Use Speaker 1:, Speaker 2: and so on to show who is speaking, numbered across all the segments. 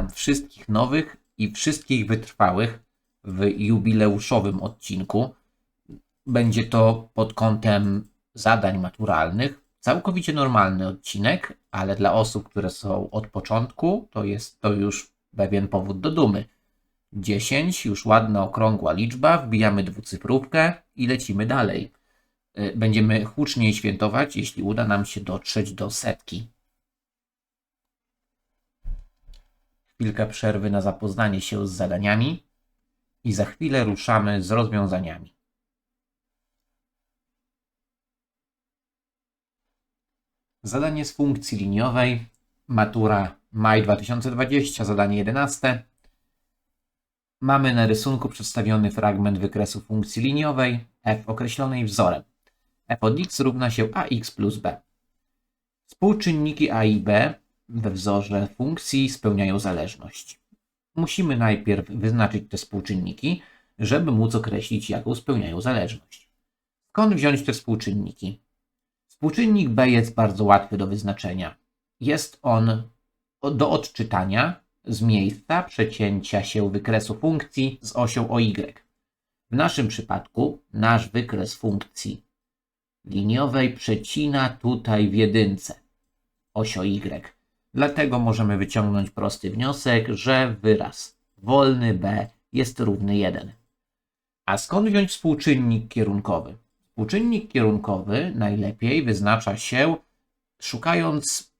Speaker 1: Witam wszystkich nowych i wszystkich wytrwałych w jubileuszowym odcinku. Będzie to pod kątem zadań maturalnych całkowicie normalny odcinek, ale dla osób, które są od początku, to jest to już pewien powód do dumy. 10, już ładna okrągła liczba, wbijamy dwucyfrówkę i lecimy dalej. Y, Będziemy huczniej świętować, jeśli uda nam się dotrzeć do setki. Chwilkę przerwy na zapoznanie się z zadaniami i za chwilę ruszamy z rozwiązaniami. Zadanie z funkcji liniowej, matura maj 2020, zadanie 11. Mamy na rysunku przedstawiony fragment wykresu funkcji liniowej f określonej wzorem. f od x równa się ax plus b. Współczynniki a i b we wzorze funkcji spełniają zależność. Musimy najpierw wyznaczyć te współczynniki, żeby móc określić, jaką spełniają zależność. Skąd wziąć te współczynniki? Współczynnik b jest bardzo łatwy do wyznaczenia. Jest on do odczytania z miejsca przecięcia się wykresu funkcji z osią OY. W naszym przypadku nasz wykres funkcji liniowej przecina tutaj w jedynce oś OY. Dlatego możemy wyciągnąć prosty wniosek, że wyraz wolny b jest równy 1. A skąd wziąć współczynnik kierunkowy? Współczynnik kierunkowy najlepiej wyznacza się szukając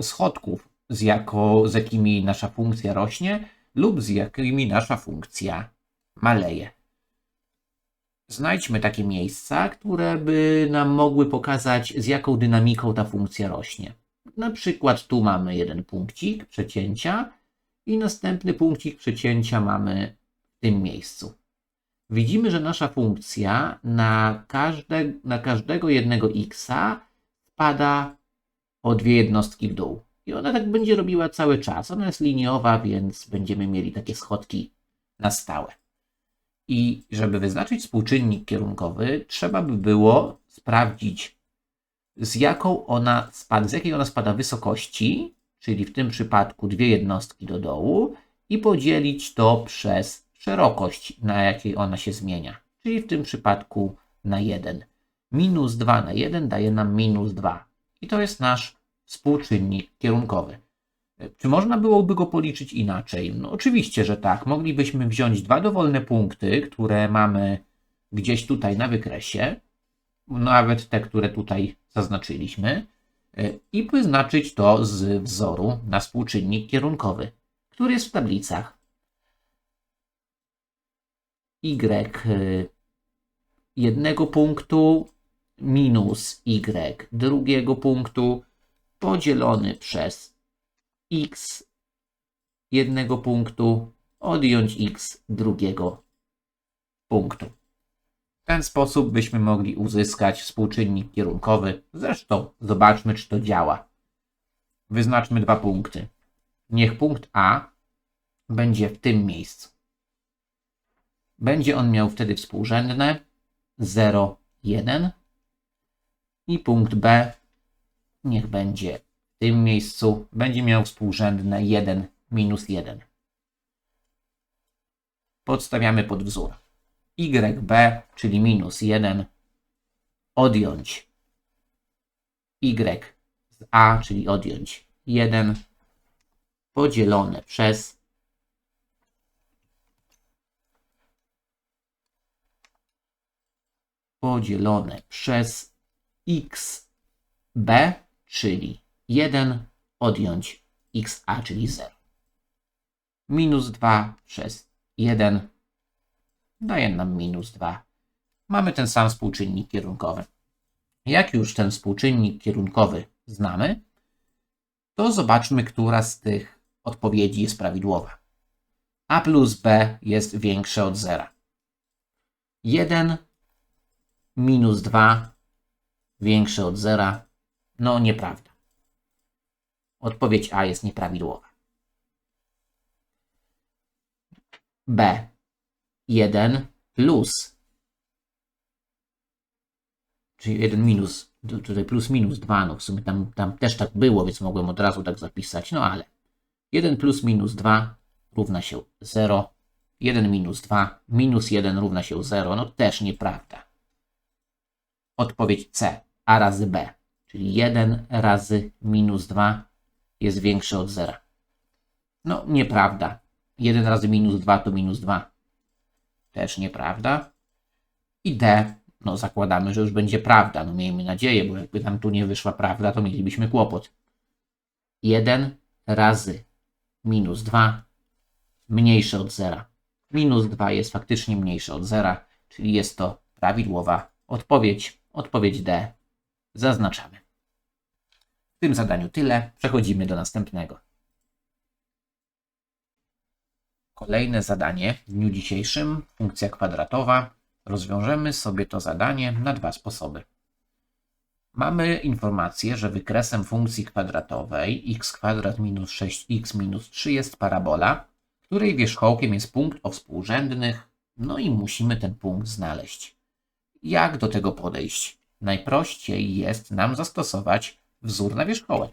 Speaker 1: schodków, z, jako, z jakimi nasza funkcja rośnie lub z jakimi nasza funkcja maleje. Znajdźmy takie miejsca, które by nam mogły pokazać, z jaką dynamiką ta funkcja rośnie. Na przykład tu mamy jeden punkcik przecięcia i następny punkcik przecięcia mamy w tym miejscu. Widzimy, że nasza funkcja na, każde, na każdego jednego x spada o dwie jednostki w dół. I ona tak będzie robiła cały czas. Ona jest liniowa, więc będziemy mieli takie schodki na stałe. I żeby wyznaczyć współczynnik kierunkowy, trzeba by było sprawdzić, z jaką ona spada, z jakiej ona spada wysokości, czyli w tym przypadku dwie jednostki do dołu, i podzielić to przez szerokość, na jakiej ona się zmienia, czyli w tym przypadku na 1. Minus 2 na 1 daje nam minus 2. I to jest nasz współczynnik kierunkowy. Czy można byłoby go policzyć inaczej? No oczywiście, że tak. Moglibyśmy wziąć dwa dowolne punkty, które mamy gdzieś tutaj na wykresie, nawet te, które tutaj zaznaczyliśmy, y, i wyznaczyć to z wzoru na współczynnik kierunkowy, który jest w tablicach. Y y, jednego punktu minus y drugiego punktu podzielony przez x jednego punktu odjąć x drugiego punktu. W ten sposób byśmy mogli uzyskać współczynnik kierunkowy. Zresztą zobaczmy, czy to działa. Wyznaczmy dwa punkty. Niech punkt A będzie w tym miejscu. Będzie on miał wtedy współrzędne 0, 1 i punkt B niech będzie w tym miejscu, będzie miał współrzędne 1 minus 1. Podstawiamy pod wzór. YB, czyli minus 1, odjąć Y z A, czyli odjąć 1, podzielone przez podzielone przez xb, czyli 1 odjąć xa, czyli 0. Minus 2 przez 1 daje nam minus 2. Mamy ten sam współczynnik kierunkowy. Jak już ten współczynnik kierunkowy znamy, to zobaczmy, która z tych odpowiedzi jest prawidłowa. A plus b jest większe od 0. 1 minus 2 większe od 0. No, nieprawda. Odpowiedź A jest nieprawidłowa. B. 1 plus. Czyli 1 minus, tu- tutaj plus minus 2, no w sumie tam, tam też tak było, więc mogłem od razu tak zapisać, no ale 1 plus minus 2 równa się 0. 1 minus 2 minus 1 równa się 0. No też nieprawda. Odpowiedź C. A razy B. Czyli 1 razy minus 2 jest większe od 0. No nieprawda. 1 razy minus 2 to minus 2. Też nieprawda. I D. No zakładamy, że już będzie prawda. No miejmy nadzieję, bo jakby nam tu nie wyszła prawda, to mielibyśmy kłopot. 1 razy minus 2 mniejsze od 0. Minus 2 jest faktycznie mniejsze od 0, czyli jest to prawidłowa odpowiedź. Odpowiedź D zaznaczamy. W tym zadaniu tyle. Przechodzimy do następnego. Kolejne zadanie w dniu dzisiejszym, funkcja kwadratowa. Rozwiążemy sobie to zadanie na dwa sposoby. Mamy informację, że wykresem funkcji kwadratowej x minus 6x minus 3 jest parabola, której wierzchołkiem jest punkt o współrzędnych, no i musimy ten punkt znaleźć. Jak do tego podejść? Najprościej jest nam zastosować wzór na wierzchołek.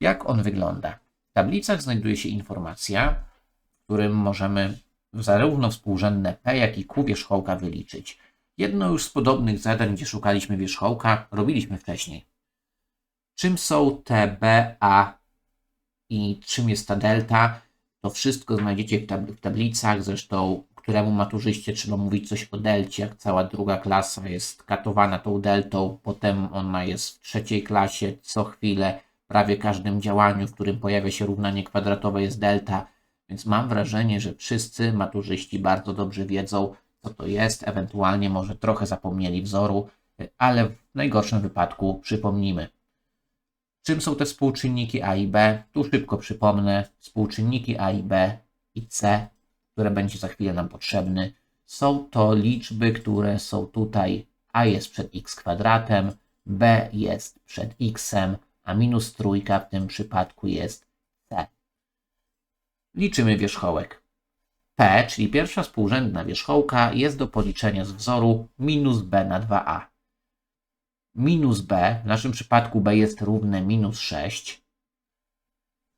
Speaker 1: Jak on wygląda? W tablicach znajduje się informacja, w którym możemy zarówno współrzędne p, jak i q wierzchołka wyliczyć. Jedno już z podobnych zadań, gdzie szukaliśmy wierzchołka, robiliśmy wcześniej. Czym są te b, a i czym jest ta delta? To wszystko znajdziecie w, tab w tablicach, zresztą któremu maturzyście trzeba mówić coś o delcie, jak cała druga klasa jest katowana tą deltą, potem ona jest w trzeciej klasie, co chwilę, prawie każdym działaniu, w którym pojawia się równanie kwadratowe jest delta, więc mam wrażenie, że wszyscy maturzyści bardzo dobrze wiedzą, co to jest, ewentualnie może trochę zapomnieli wzoru, ale w najgorszym wypadku przypomnimy. Czym są te współczynniki A i B? Tu szybko przypomnę. Współczynniki A i B i C, które będzie za chwilę nam potrzebny, są to liczby, które są tutaj. A jest przed x kwadratem, B jest przed xem, a minus trójka w tym przypadku jest C. Liczymy wierzchołek. P, czyli pierwsza współrzędna wierzchołka, jest do policzenia z wzoru minus b na 2a. Minus b, w naszym przypadku b jest równe minus 6,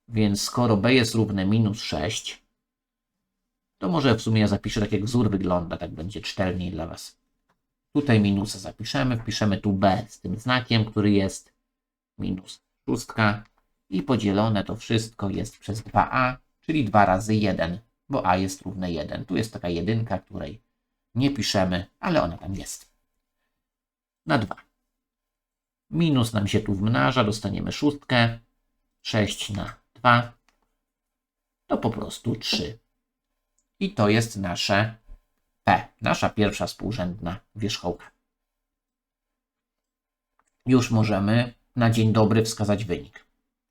Speaker 1: więc skoro b jest równe minus 6, to może w sumie ja zapiszę tak jak wzór wygląda, tak będzie czytelniej dla Was. Tutaj minusa zapiszemy, wpiszemy tu b z tym znakiem, który jest minus szóstka i podzielone to wszystko jest przez 2a, czyli 2 razy 1 bo a jest równe 1. Tu jest taka jedynka, której nie piszemy, ale ona tam jest. Na 2. Minus nam się tu wmnaża, dostaniemy szóstkę. 6 na 2 to po prostu 3. I to jest nasze P, nasza pierwsza współrzędna wierzchołka. Już możemy na dzień dobry wskazać wynik.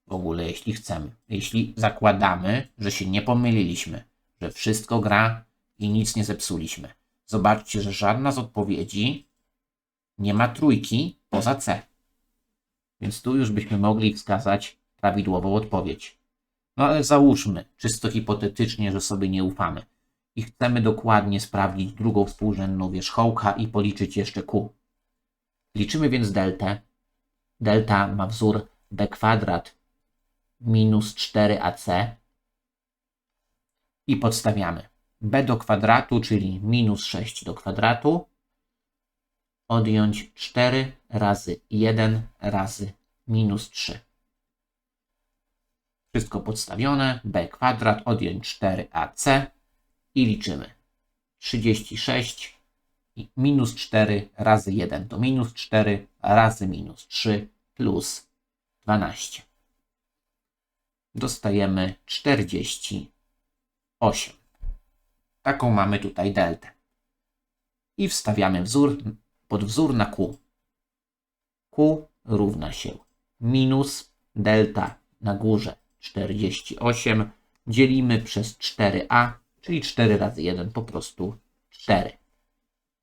Speaker 1: W ogóle, jeśli chcemy. Jeśli zakładamy, że się nie pomyliliśmy że wszystko gra i nic nie zepsuliśmy. Zobaczcie, że żadna z odpowiedzi nie ma trójki poza C. Więc tu już byśmy mogli wskazać prawidłową odpowiedź. No ale załóżmy, czysto hipotetycznie, że sobie nie ufamy i chcemy dokładnie sprawdzić drugą współrzędną wierzchołka i policzyć jeszcze Q. Liczymy więc deltę. Delta ma wzór b kwadrat minus 4ac i podstawiamy. b do kwadratu, czyli minus 6 do kwadratu, odjąć 4 razy 1 razy minus 3. Wszystko podstawione, b kwadrat, odjąć 4ac i liczymy. 36 i minus 4 razy 1 to minus 4 razy minus 3 plus 12. Dostajemy 40 8. Taką mamy tutaj deltę. I wstawiamy wzór pod wzór na Q. Q równa się minus delta na górze 48 dzielimy przez 4a, czyli 4 razy 1 po prostu 4.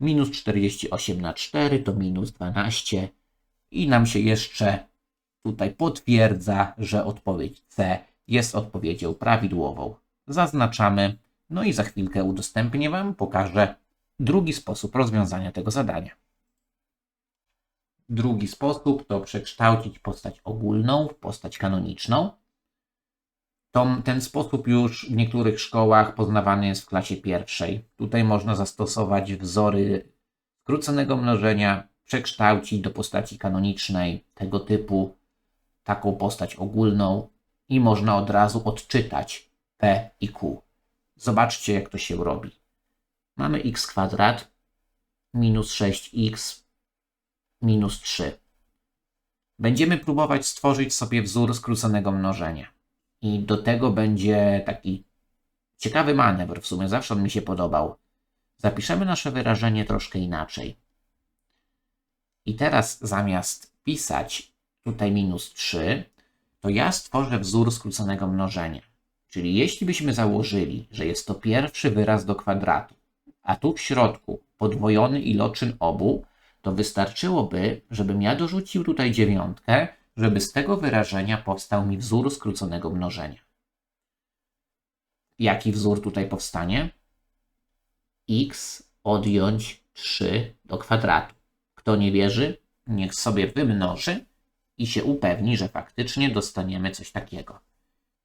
Speaker 1: Minus 48 na 4 to minus 12 i nam się jeszcze tutaj potwierdza, że odpowiedź C jest odpowiedzią prawidłową zaznaczamy, no i za chwilkę udostępnię Wam, pokażę drugi sposób rozwiązania tego zadania. Drugi sposób to przekształcić postać ogólną w postać kanoniczną. Ten sposób już w niektórych szkołach poznawany jest w klasie pierwszej. Tutaj można zastosować wzory skróconego mnożenia, przekształcić do postaci kanonicznej tego typu, taką postać ogólną i można od razu odczytać p i q. Zobaczcie, jak to się robi. Mamy x kwadrat minus 6x minus 3. Będziemy próbować stworzyć sobie wzór skróconego mnożenia. I do tego będzie taki ciekawy manewr, w sumie zawsze on mi się podobał. Zapiszemy nasze wyrażenie troszkę inaczej. I teraz zamiast pisać tutaj minus 3, to ja stworzę wzór skróconego mnożenia. Czyli jeśli byśmy założyli, że jest to pierwszy wyraz do kwadratu, a tu w środku podwojony iloczyn obu, to wystarczyłoby, żebym ja dorzucił tutaj dziewiątkę, żeby z tego wyrażenia powstał mi wzór skróconego mnożenia. Jaki wzór tutaj powstanie? x odjąć 3 do kwadratu. Kto nie wierzy, niech sobie wymnoży i się upewni, że faktycznie dostaniemy coś takiego.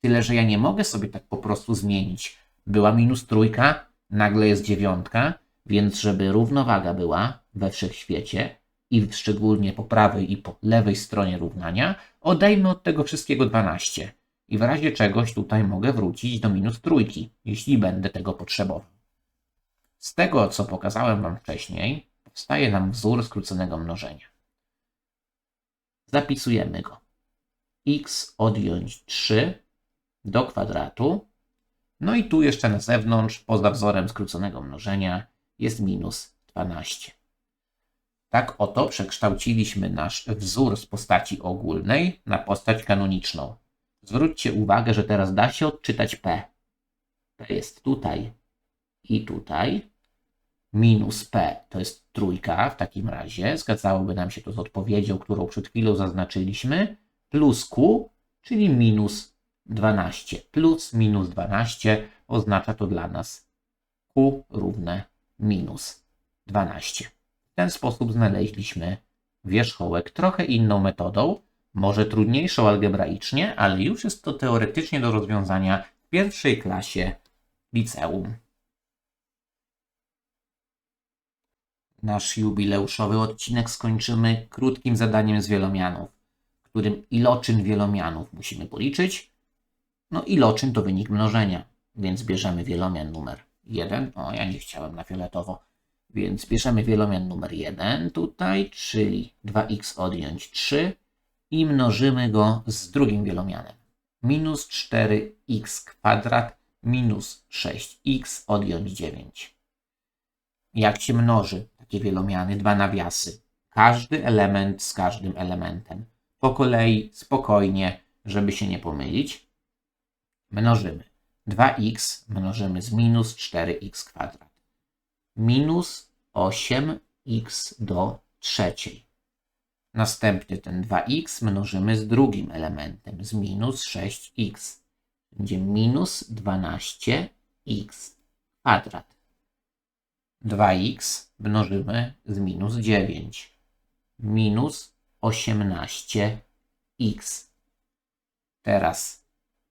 Speaker 1: Tyle, że ja nie mogę sobie tak po prostu zmienić. Była minus trójka, nagle jest dziewiątka, więc żeby równowaga była we wszechświecie i szczególnie po prawej i po lewej stronie równania, odejmę od tego wszystkiego 12. I w razie czegoś tutaj mogę wrócić do minus trójki, jeśli będę tego potrzebował. Z tego, co pokazałem Wam wcześniej, powstaje nam wzór skróconego mnożenia. Zapisujemy go. x odjąć 3 do kwadratu. No i tu jeszcze na zewnątrz, poza wzorem skróconego mnożenia, jest minus 12. Tak oto przekształciliśmy nasz wzór z postaci ogólnej na postać kanoniczną. Zwróćcie uwagę, że teraz da się odczytać p. p jest tutaj i tutaj. Minus p to jest trójka w takim razie. Zgadzałoby nam się to z odpowiedzią, którą przed chwilą zaznaczyliśmy. Plus q, czyli minus 12. Plus minus 12 oznacza to dla nas q równe minus 12. W ten sposób znaleźliśmy wierzchołek trochę inną metodą, może trudniejszą algebraicznie, ale już jest to teoretycznie do rozwiązania w pierwszej klasie liceum. Nasz jubileuszowy odcinek skończymy krótkim zadaniem z wielomianów, w którym iloczyn wielomianów musimy policzyć. No iloczyn to wynik mnożenia, więc bierzemy wielomian numer 1. O, ja nie chciałem na fioletowo. Więc bierzemy wielomian numer 1 tutaj, czyli 2x odjąć 3 i mnożymy go z drugim wielomianem. Minus 4x kwadrat minus 6x odjąć 9. Jak się mnoży takie wielomiany, dwa nawiasy? Każdy element z każdym elementem. Po kolei, spokojnie, żeby się nie pomylić. Mnożymy. 2x mnożymy z minus 4x kwadrat. Minus 8x do trzeciej. Następnie ten 2x mnożymy z drugim elementem, z minus 6x. Będzie minus 12x kwadrat. 2x mnożymy z minus 9. Minus 18x. Teraz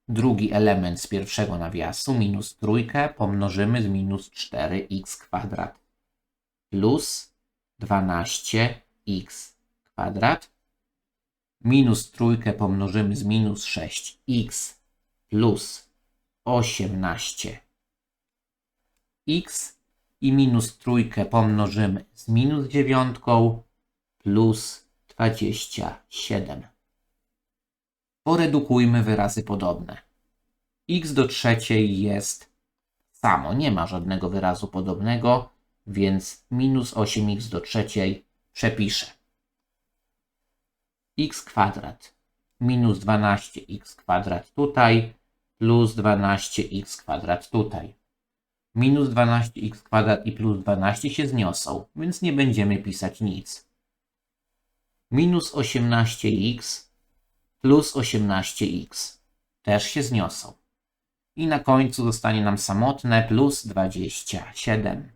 Speaker 1: drugi element z pierwszego nawiasu, minus trójkę, pomnożymy z minus 4x kwadrat plus 12x kwadrat minus trójkę pomnożymy z minus 6x plus 18x i minus trójkę pomnożymy z minus dziewiątką plus 27. Poredukujmy wyrazy podobne. x do trzeciej jest samo, nie ma żadnego wyrazu podobnego, więc minus 8x do trzeciej przepiszę. x kwadrat minus 12x kwadrat tutaj plus 12x kwadrat tutaj. Minus 12x kwadrat i plus 12 się zniosą, więc nie będziemy pisać nic. Minus 18x plus 18x też się zniosą. I na końcu zostanie nam samotne plus 27.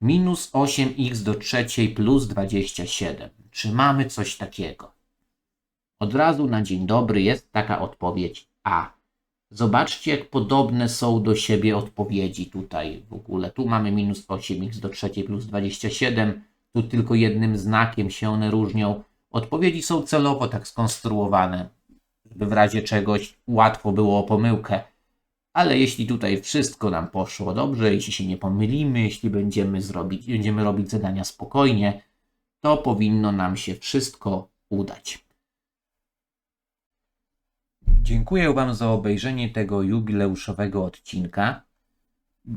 Speaker 1: Minus 8x do trzeciej plus 27. Czy mamy coś takiego? Od razu na dzień dobry jest taka odpowiedź A. Zobaczcie, jak podobne są do siebie odpowiedzi tutaj w ogóle. Tu mamy minus 8x do trzeciej plus 27, tu tylko jednym znakiem się one różnią. Odpowiedzi są celowo tak skonstruowane, żeby w razie czegoś łatwo było o pomyłkę. Ale jeśli tutaj wszystko nam poszło dobrze, jeśli się nie pomylimy, jeśli będziemy, zrobić, będziemy robić zadania spokojnie, to powinno nam się wszystko udać. Dziękuję Wam za obejrzenie tego jubileuszowego odcinka.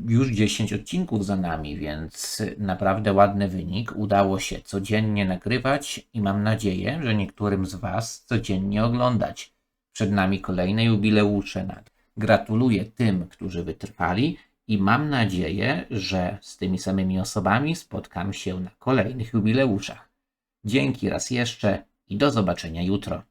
Speaker 1: Już 10 odcinków za nami, więc naprawdę ładny wynik. Udało się codziennie nagrywać i mam nadzieję, że niektórym z Was codziennie oglądać. Przed nami kolejne jubileusze. Gratuluję tym, którzy wytrwali i mam nadzieję, że z tymi samymi osobami spotkam się na kolejnych jubileuszach. Dzięki raz jeszcze i do zobaczenia jutro.